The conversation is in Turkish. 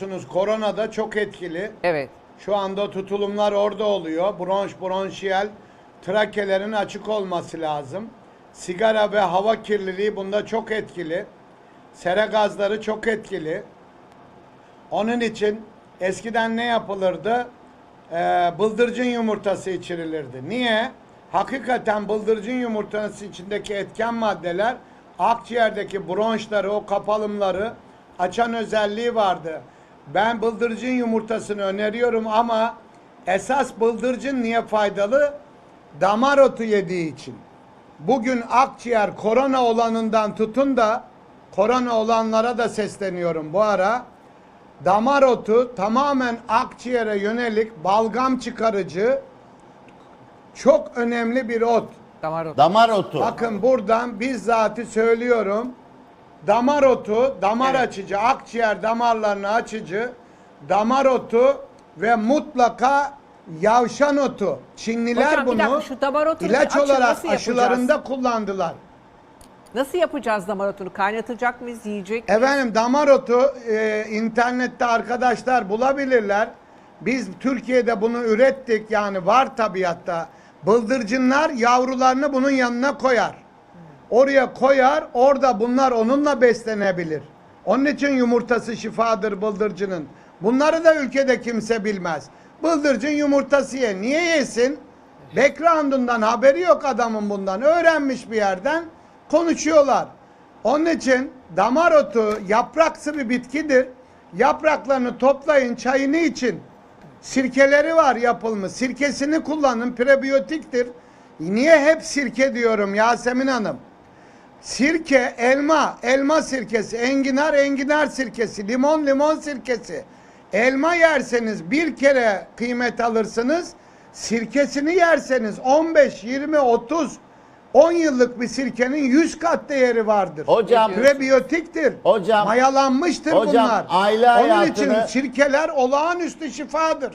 biliyorsunuz koronada çok etkili. Evet. Şu anda tutulumlar orada oluyor. Bronş, bronşiyel, trakelerin açık olması lazım. Sigara ve hava kirliliği bunda çok etkili. Sera gazları çok etkili. Onun için eskiden ne yapılırdı? Ee, bıldırcın yumurtası içirilirdi. Niye? Hakikaten bıldırcın yumurtası içindeki etken maddeler akciğerdeki bronşları, o kapalımları açan özelliği vardı. Ben bıldırcın yumurtasını öneriyorum ama esas bıldırcın niye faydalı? Damar otu yediği için. Bugün akciğer korona olanından tutun da korona olanlara da sesleniyorum bu ara. Damar otu tamamen akciğere yönelik balgam çıkarıcı çok önemli bir ot. Damar otu. Damar otu. Bakın buradan bizzatı söylüyorum. Damar otu, damar Evet. açıcı, akciğer damarlarını açıcı, damar otu ve mutlaka yavşan otu. Çinliler Hocam bir bunu dakika, şu damar otunu ilaç açın, olarak nasıl yapacağız? aşılarında kullandılar. Nasıl yapacağız damar otunu? Kaynatacak mıyız? Yiyecek miyiz? Efendim damar otu e, internette arkadaşlar bulabilirler. Biz Türkiye'de bunu ürettik yani var tabiatta. Bıldırcınlar yavrularını bunun yanına koyar. Oraya koyar orada bunlar onunla beslenebilir. Onun için yumurtası şifadır bıldırcının. Bunları da ülkede kimse bilmez. Bıldırcın yumurtası ye. Niye yesin? Background'undan haberi yok adamın bundan. Öğrenmiş bir yerden konuşuyorlar. Onun için damar otu yapraksı bir bitkidir. Yapraklarını toplayın, çayını için. Sirkeleri var yapılmış. Sirkesini kullanın, prebiyotiktir. Niye hep sirke diyorum Yasemin Hanım? Sirke, elma, elma sirkesi, enginar, enginar sirkesi, limon, limon sirkesi. Elma yerseniz bir kere kıymet alırsınız. Sirkesini yerseniz 15, 20, 30, 10 yıllık bir sirkenin 100 kat değeri vardır. Hocam- Prebiyotiktir. Hocam- Mayalanmıştır Hocam, bunlar. aile Onun için hayatını- sirkeler olağanüstü şifadır.